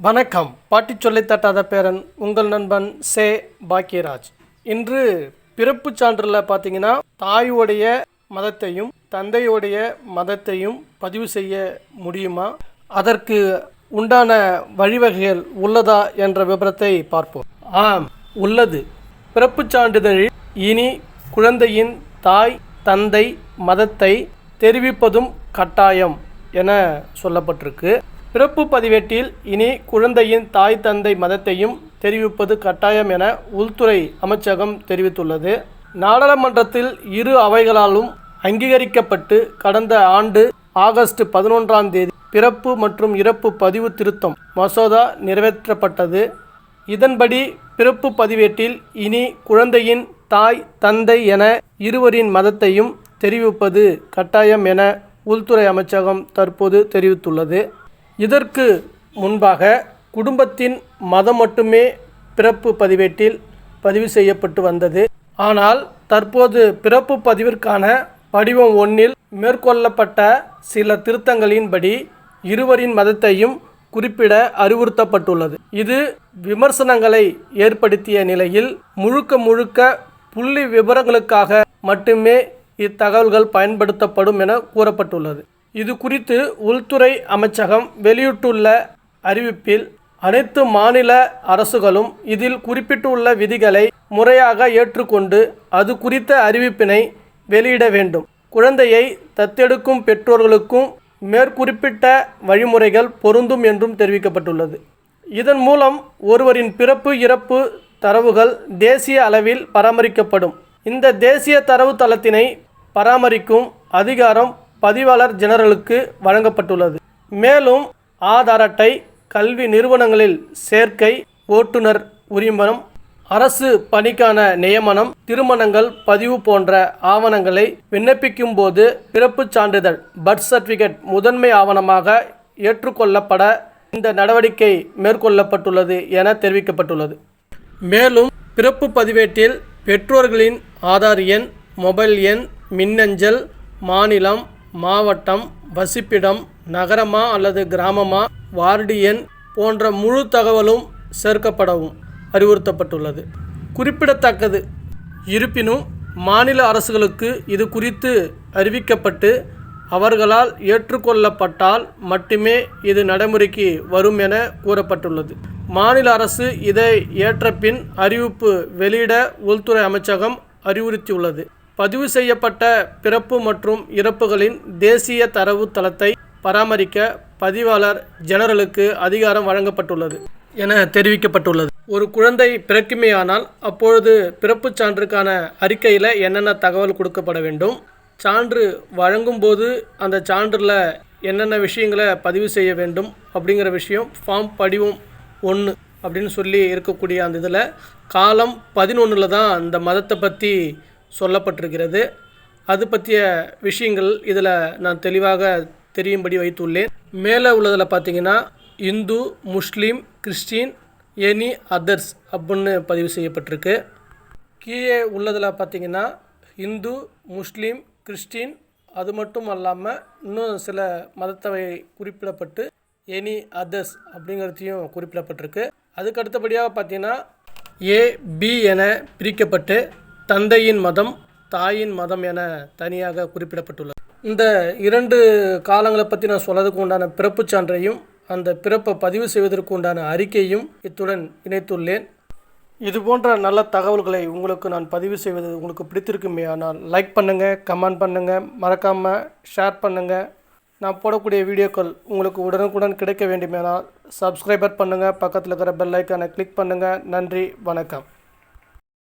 வணக்கம். பாட்டி சொல்லித்தட்டாத தட்டாத பேரன் உங்கள் நண்பன் சே. பாக்கியராஜ். இன்று பிறப்புச் சான்றில் பார்த்தீங்கன்னா தாயுடைய மதத்தையும் தந்தையுடைய மதத்தையும் பதிவு செய்ய முடியுமா? அதற்கு உண்டான வழிவகைகள் உள்ளதா என்ற விபரத்தை பார்ப்போம். ஆம் உள்ளது. பிறப்புச் சான்றிதழில் இனி குழந்தையின் தாய் தந்தை மதத்தை தெரிவிப்பதும் கட்டாயம் என சொல்லப்பட்டிருக்கு. பிறப்பு பதிவேட்டில் இனி குழந்தையின் தாய் தந்தை மதத்தையும் தெரிவிப்பது கட்டாயம் என உள்துறை அமைச்சகம் தெரிவித்துள்ளது. நாடாளுமன்றத்தில் இரு அவைகளாலும் அங்கீகரிக்கப்பட்டு கடந்த ஆண்டு ஆகஸ்ட் பதினொன்றாம் தேதி பிறப்பு மற்றும் இறப்பு பதிவு திருத்தம் மசோதா நிறைவேற்றப்பட்டது. இதன்படி பிறப்பு பதிவேட்டில் இனி குழந்தையின் தாய் தந்தை என இருவரின் மதத்தையும் தெரிவிப்பது கட்டாயம் என உள்துறை அமைச்சகம் தற்போது தெரிவித்துள்ளது. இதற்கு முன்பாக குடும்பத்தின் மதம் மட்டுமே பிறப்பு பதிவேட்டில் பதிவு செய்யப்பட்டு வந்தது. ஆனால் தற்போது பிறப்பு பதிவிற்கான படிவம் ஒன்றில் மேற்கொள்ளப்பட்ட சில திருத்தங்களின்படி இருவரின் மதத்தையும் குறிப்பிட அறிவுறுத்தப்பட்டுள்ளது. இது விமர்சனங்களை ஏற்படுத்திய நிலையில் முழுக்க முழுக்க புள்ளி விவரங்களுக்காக மட்டுமே இத்தகவல்கள் பயன்படுத்தப்படும் என கூறப்பட்டுள்ளது. இது குறித்து உள்துறை அமைச்சகம் வெளியிட்டுள்ள அறிவிப்பில் அனைத்து மாநில அரசுகளும் இதில் குறிப்பிட்டுள்ள விதிகளை முறையாக ஏற்றுக்கொண்டு அது குறித்த அறிவிப்பினை வெளியிட வேண்டும். குழந்தையை தத்தெடுக்கும் பெற்றோர்களுக்கும் மேற்குறிப்பிட்ட வழிமுறைகள் பொருந்தும் என்றும் தெரிவிக்கப்பட்டுள்ளது. இதன் மூலம் ஒருவரின் பிறப்பு இறப்பு தரவுகள் தேசிய அளவில் பராமரிக்கப்படும். இந்த தேசிய தரவு தளத்தினை பராமரிக்கும் அதிகாரம் பதிவாளர் ஜெனரலுக்கு வழங்கப்பட்டுள்ளது. மேலும் ஆதார் அட்டை கல்வி நிறுவனங்களில் சேர்க்கை ஓட்டுநர் உரிமம் அரசு பணிக்கான நியமனம் திருமணங்கள் பதிவு போன்ற ஆவணங்களை விண்ணப்பிக்கும் போது பிறப்புச் சான்றிதழ் பர்த் சர்டிஃபிகேட் முதன்மை ஆவணமாக ஏற்றுக்கொள்ளப்பட இந்த நடவடிக்கை மேற்கொள்ளப்பட்டுள்ளது என தெரிவிக்கப்பட்டுள்ளது. மேலும் பிறப்பு பதிவேட்டில் பெற்றோர்களின் ஆதார் எண் மொபைல் எண் மின்னஞ்சல் மாநிலம் மாவட்டம் வசிப்பிடம் நகரமா அல்லது கிராமமா வார்டு எண் போன்ற முழு தகவலும் சேர்க்கப்படவும் அறிவுறுத்தப்பட்டுள்ளது. குறிப்பிடத்தக்கது. இருப்பினும் மாநில அரசுகளுக்கு இது குறித்து அறிவிக்கப்பட்டு அவர்களால் ஏற்றுக்கொள்ளப்பட்டால் மட்டுமே இது நடைமுறைக்கு வரும் என கூறப்பட்டுள்ளது. மாநில அரசு இதை ஏற்ற பின் அறிவிப்பு வெளியிட உள்துறை அமைச்சகம் அறிவுறுத்தியுள்ளது. பதிவு செய்யப்பட்ட பிறப்பு மற்றும் இறப்புகளின் தேசிய தரவு தளத்தை பராமரிக்க பதிவாளர் ஜெனரலுக்கு அதிகாரம் வழங்கப்பட்டுள்ளது என தெரிவிக்கப்பட்டுள்ளது. ஒரு குழந்தை பிறக்குமேயானால் அப்பொழுது பிறப்புச் சான்றுக்கான அறிக்கையில் என்னென்ன தகவல் கொடுக்கப்பட வேண்டும்? சான்று வழங்கும்போது அந்த சான்றில் என்னென்ன விஷயங்களை பதிவு செய்ய வேண்டும்? அப்படிங்கிற விஷயம் ஃபார்ம் படிவம் ஒன்று அப்படின்னு சொல்லி இருக்கக்கூடிய அந்த இதில் காலம் பதினொன்றில் தான் இந்த மதத்தை பற்றி சொல்லப்பட்டிருக்கிறது. அது பற்றிய விஷயங்கள் இதில் நான் தெளிவாக தெரியும்படி வைத்துள்ளேன். மேலே உள்ளதில் பார்த்தீங்கன்னா Hindu Muslim Christian any others அப்படின்னு பதிவு செய்யப்பட்டிருக்கு. கீழே உள்ளதில் பார்த்தீங்கன்னா இந்து முஸ்லீம் கிறிஸ்டின் அது மட்டும் அல்லாமல் இன்னும் சில மதத்தவை குறிப்பிடப்பட்டு எனி அதர்ஸ் அப்படிங்கிறதையும் குறிப்பிடப்பட்டிருக்கு. அதுக்கு அடுத்தபடியாக பார்த்தீங்கன்னா ஏ பி என பிரிக்கப்பட்டு தந்தையின் மதம் தாயின் மதம் என தனியாக குறிப்பிடப்பட்டுள்ளது. இந்த இரண்டு காலங்களை பற்றி நான் சொல்லதுக்கு உண்டான பிறப்புச் சான்றையும் அந்த பிறப்பை பதிவு செய்வதற்கு உண்டான அறிக்கையும் இத்துடன் இணைத்துள்ளேன். இது போன்ற நல்ல தகவல்களை உங்களுக்கு நான் பதிவு செய்வது உங்களுக்கு பிடித்திருக்குமே ஆனால் லைக் பண்ணுங்கள் கமெண்ட் பண்ணுங்கள் மறக்காமல் ஷேர் பண்ணுங்கள் நான் போடக்கூடிய வீடியோக்கள் உங்களுக்கு உடனுக்குடன் கிடைக்க வேண்டுமேனால் சப்ஸ்கிரைபர் பண்ணுங்கள் பக்கத்தில் இருக்கிற பெல் ஐக்கானை கிளிக் பண்ணுங்கள் நன்றி வணக்கம்.